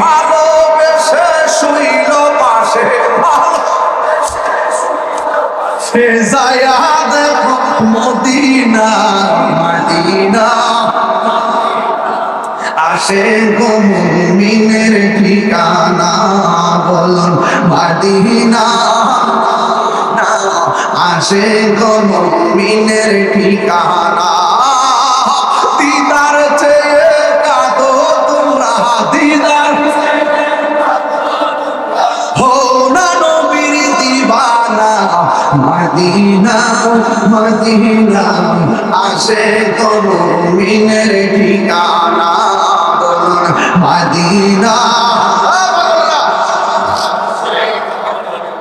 ভালোবেসে শুইল পাশে? সে যায়া দেখো মদিনা মদিনা। আসে গো মুমিনের ঠিকানা বলুন মদিনা। আসে গো মুমিনের ঠিকানা। দিদার চেয়ে কাঁদো তোমরা দিদার। মদিনা মদিনা আসে ঠিকানা।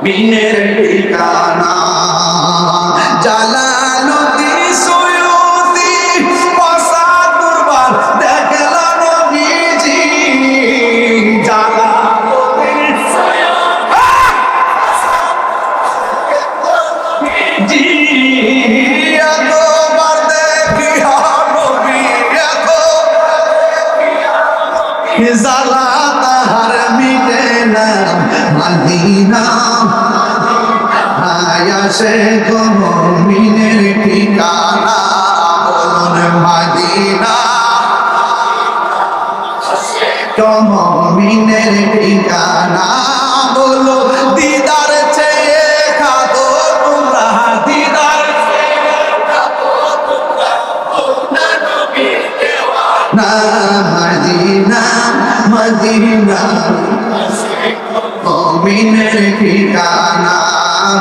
মিনের জালা তাহার মিটে না মদিনা আয়াসে গো মিনের ঠিকানা বলুন মদিনা মিনের ঠিকানা, বলো দিদার চেয়ে খাদো তোমরা, দিদার না মদিনা। মিনের ঠিকানা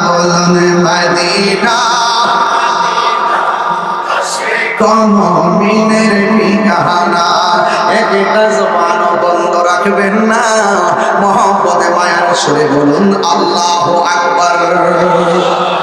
বলুন মদিনা। কমিনের ঠিকানা একটা জবান বন্ধ রাখবেন না। মোহাম্মদে মায়ার সুরে বলুন, আল্লাহ আকবার।